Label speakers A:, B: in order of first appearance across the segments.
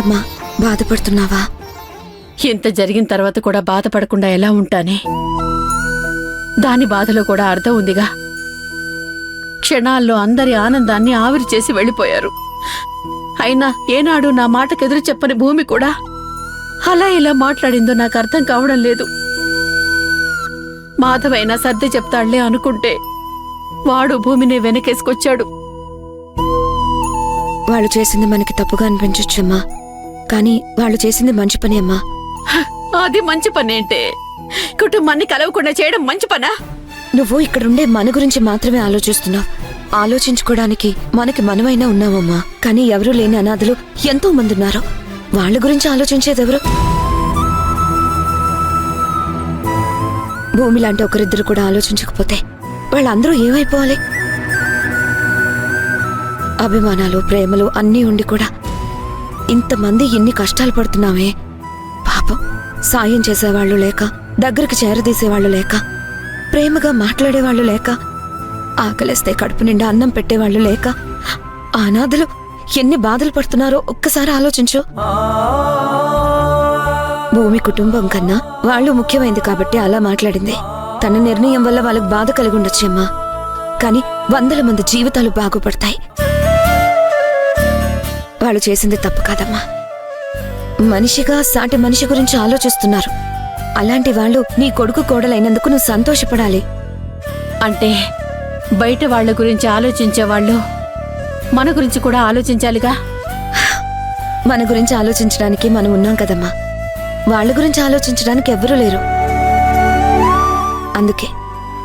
A: ఏంటమ్మా? బాధపడుతున్నావా?
B: ఇంత జరిగిన తర్వాత కూడా బాధపడకుండా ఎలా ఉంటానే? దాని బాధలో కూడా అర్థం ఉందిగా. క్షణాల్లో అందరి ఆనందాన్ని ఆవిరి చేసి వెళ్ళిపోయారు. అయినా ఏనాడు నా మాటకెదురు చెప్పని భూమి కూడా అలా ఇలా మాట్లాడిందో నాకు అర్థం కావడం లేదు. మాధవైనా సర్ది చెప్తాళ్ళే అనుకుంటే వాడు భూమిని వెనకేసుకొచ్చాడు.
A: వాళ్ళు చేసింది మనకి తప్పుగా అనిపించొచ్చమ్మా. కానీ వాళ్ళు చేసింది మంచి పని అమ్మా.
B: అది మంచి పనేంటే కుటుంబాన్ని కలవకుండా చేయడం మంచి పనా?
A: నువ్వు ఇక్కడుండే మన గురించి మాత్రమే ఆలోచిస్తున్నావు. ఆలోచించుకోవడానికి మనకి మనమైనా ఉన్నామమ్మా. కానీ ఎవరూ లేని అనాథలు ఎంతో మంది ఉన్నారు వాళ్ళ గురించి ఆలోచించేదెవరు? భూమి లాంటి ఒకరిద్దరు కూడా ఆలోచించకపోతే వాళ్ళందరూ ఏమైపోవాలి? అభిమానాలు ప్రేమలు అన్నీ ఉండి కూడా ఇంతమంది ఇన్ని కష్టాలు పడుతున్నామే పాపం సాయం చేసేవాళ్ళు లేక దగ్గరికి చేరదీసేవాళ్ళు లేక ప్రేమగా మాట్లాడేవాళ్ళు లేక ఆకలిస్తే కడుపు నిండా అన్నం పెట్టేవాళ్ళు లేక ఆ అనాథలు ఎన్ని బాధలు పడుతున్నారో ఒక్కసారి ఆలోచించు. భూమి కుటుంబం కన్నా వాళ్ళు ముఖ్యమైంది కాబట్టి అలా మాట్లాడింది. తన నిర్ణయం వల్ల వాళ్ళకు బాధ కలిగి ఉండొచ్చమ్మా కానీ వందల మంది జీవితాలు బాగుపడతాయి. వాళ్ళు చేసింది తప్పు కాదమ్మా. మనిషిగా సాటి మనిషి గురించి ఆలోచిస్తున్నారు. అలాంటి వాళ్ళు నీ కొడుకు కోడలైనందుకు నువ్వు సంతోషపడాలి.
B: అంటే బయట వాళ్ళ గురించి ఆలోచించే వాళ్ళు మన గురించి కూడా ఆలోచించాలిగా?
A: మన గురించి ఆలోచించడానికి మనం ఉన్నాం కదమ్మా. వాళ్ళ గురించి ఆలోచించడానికి ఎవ్వరూ లేరు. అందుకే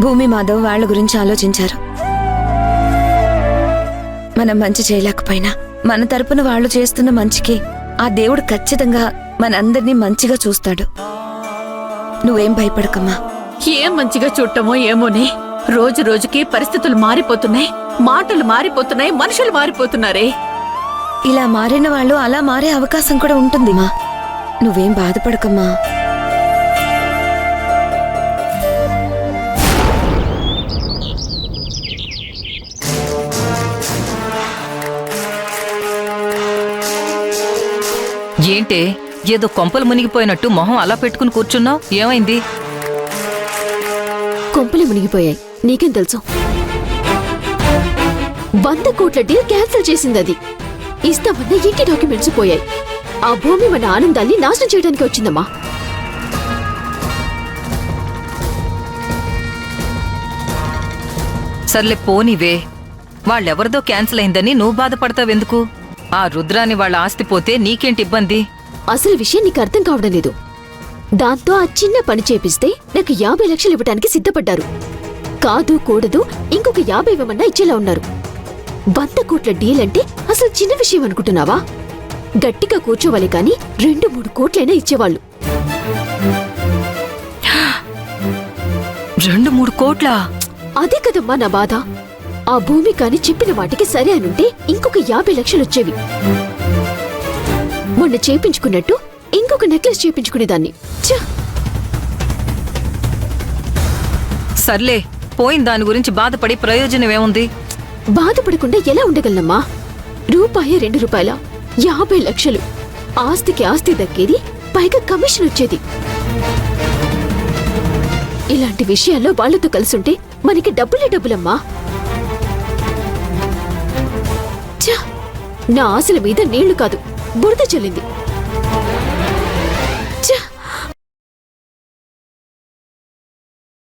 A: భూమి మాధవ్ వాళ్ళ గురించి ఆలోచించారు. మనం మంచి చేయలేకపోయినా మన తరపున వాళ్ళు చేస్తున్న మంచికి ఆ దేవుడు ఖచ్చితంగా మనందరినీ మంచిగా చూస్తాడు. నువ్వేం భయపడకమ్మా.
B: ఏం మంచిగా చూడటమో ఏమోనే. రోజు రోజుకి పరిస్థితులు మారిపోతున్నాయి. మాటలు మారిపోతున్నాయి. మనుషులు మారిపోతున్నారే.
A: ఇలా మారిన వాళ్ళు అలా మారే అవకాశం కూడా ఉంటుంది మా నువ్వేం బాధపడకమ్మా.
C: ఏంటే ఏదో కొంపలు మునిగిపోయినట్టు మొహం అలా పెట్టుకుని కూర్చున్నావు? ఏమైంది?
D: కొంపలు మునిగిపోయాయి. నీకేం తెలుసు? వంద కోట్ల డీల్ క్యాన్సిల్ చేసింది అది ఇస్తామన్న ఇంటి డాక్యుమెంట్స్ పోయాయి. ఆ భూమి మన ఆనందాన్ని నాశనం చేయడానికి వచ్చిందమ్మా.
C: సర్లే పోనివే. వాళ్ళెవరిదో క్యాన్సిల్ అయిందని నువ్వు బాధపడతావెందుకు? ఆ రుద్రాని వాళ్ళ ఆస్తి పోతే నీకేంటి ఇబ్బంది?
D: అసలు విషయం నీకు అర్థం కావడం లేదు. దాంతో ఆ చిన్న పని చేపిస్తే నాకు యాభై లక్షలు ఇవ్వడానికి సిద్ధపడ్డారు. కాదు కూడదు ఇంకొక యాభై ఇవ్వమన్నా ఇచ్చేలా ఉన్నారు. వంద కోట్ల డీల్ అంటే అసలు చిన్న విషయం అనుకుంటున్నావా? గట్టిగా కూర్చోవాలి కాని రెండు మూడు కోట్లైనా ఇచ్చేవాళ్ళు.
C: రెండు మూడు కోట్ల?
D: అదే కదమ్మా నా బాధ. ఆ భూమి కాని చెప్పిన వాటికి సరే అనుంటే ఇంకొక యాభై లక్షలు వచ్చేవి మొన్న చేపించుకున్నట్టు ఇంకొక నెక్లెస్ చేపించుకునేదాన్ని!
C: సర్లే పోయిన దాని గురించి బాధపడి ప్రయోజనం ఏముంది?
D: బాధపడకుండా ఎలా ఉండగలనమ్మా? రూపాయి రెండు రూపాయల? యాభై లక్షలు. ఆస్తికి ఆస్తి దక్కేది పైగా కమిషన్ వచ్చేది. ఇలాంటి విషయాల్లో వాళ్ళతో కలిసుంటే మనకి డబ్బులే డబ్బులమ్మా! నా ఆశల మీద నీళ్ళు కాదు బురద చల్లింది.